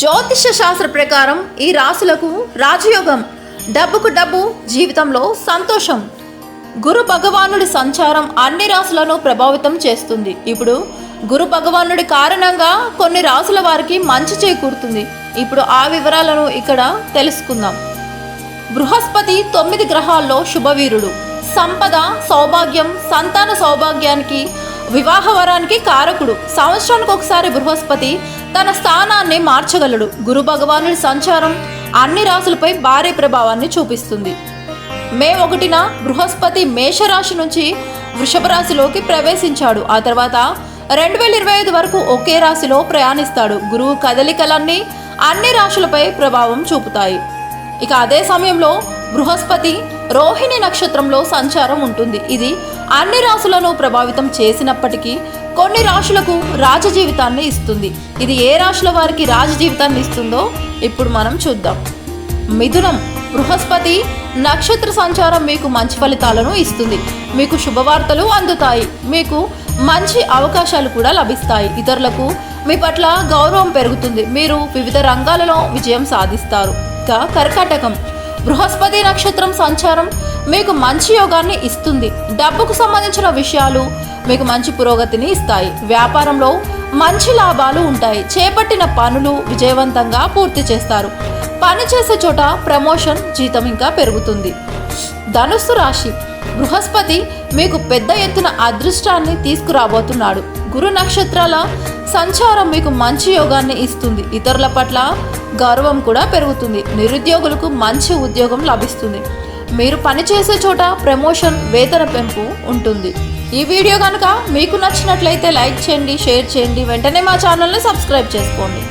జ్యోతిష శాస్త్ర ప్రకారం ఈ రాశులకు రాజయోగం డబ్బుకు డబ్బు జీవితంలో సంతోషం. గురు భగవానుడి సంచారం అన్ని రాశులను ప్రభావితం చేస్తుంది. ఇప్పుడు గురు భగవానుడి కారణంగా కొన్ని రాసుల వారికి మంచి చేకూరుతుంది. ఇప్పుడు ఆ వివరాలను ఇక్కడ తెలుసుకుందాం. బృహస్పతి తొమ్మిది గ్రహాల్లో శుభవీరుడు. సంపద సౌభాగ్యం సంతాన సౌభాగ్యానికి వివాహ వరానికి కారకుడు. సంవత్సరానికి ఒకసారి బృహస్పతి తన స్థానాన్ని మార్చగలడు. గురు భగవానుడి సంచారం అన్ని రాశులపై భారీ ప్రభావాన్ని చూపిస్తుంది. మే ఒకటిన బృహస్పతి మేషరాశి నుంచి వృషభ రాశిలోకి ప్రవేశించాడు. ఆ తర్వాత రెండు వేల ఇరవై ఐదు వరకు ఒకే రాశిలో ప్రయాణిస్తాడు. గురువు కదలికలన్నీ అన్ని రాశులపై ప్రభావం చూపుతాయి. ఇక అదే సమయంలో బృహస్పతి రోహిణి నక్షత్రంలో సంచారం ఉంటుంది. ఇది అన్ని రాశులను ప్రభావితం చేసినప్పటికీ కొన్ని రాశులకు రాజ జీవితాన్ని ఇస్తుంది. ఇది ఏ రాశుల వారికి రాజ జీవితాన్ని ఇస్తుందో ఇప్పుడు మనం చూద్దాం. మిథునం బృహస్పతి నక్షత్ర సంచారం మీకు మంచి ఫలితాలను ఇస్తుంది. మీకు శుభవార్తలు అందుతాయి. మీకు మంచి అవకాశాలు కూడా లభిస్తాయి. ఇతరులకు మీ పట్ల గౌరవం పెరుగుతుంది. మీరు వివిధ రంగాలలో విజయం సాధిస్తారు. ఇంకా కర్కాటకం. బృహస్పతి నక్షత్రం సంచారం మీకు మంచి యోగాన్ని ఇస్తుంది. డబ్బుకు సంబంధించిన విషయాలు మీకు మంచి పురోగతిని ఇస్తాయి. వ్యాపారంలో మంచి లాభాలు ఉంటాయి. చేపట్టిన పనులు విజయవంతంగా పూర్తి చేస్తారు. పని చేసే చోట ప్రమోషన్ జీతం ఇంకా పెరుగుతుంది. ధనుస్సు రాశి బృహస్పతి మీకు పెద్ద ఎత్తున అదృష్టాన్ని తీసుకురాబోతున్నాడు. గురు నక్షత్రాల సంచారం మీకు మంచి యోగాన్ని ఇస్తుంది. ఇతరుల పట్ల గౌరవం కూడా పెరుగుతుంది. నిరుద్యోగులకు మంచి ఉద్యోగం లభిస్తుంది. మీరు పనిచేసే చోట ప్రమోషన్ వేతన పెంపు ఉంటుంది. ఈ వీడియో కనుక మీకు నచ్చినట్లయితే లైక్ చేయండి షేర్ చేయండి. వెంటనే మా ఛానల్ని సబ్స్క్రైబ్ చేసుకోండి.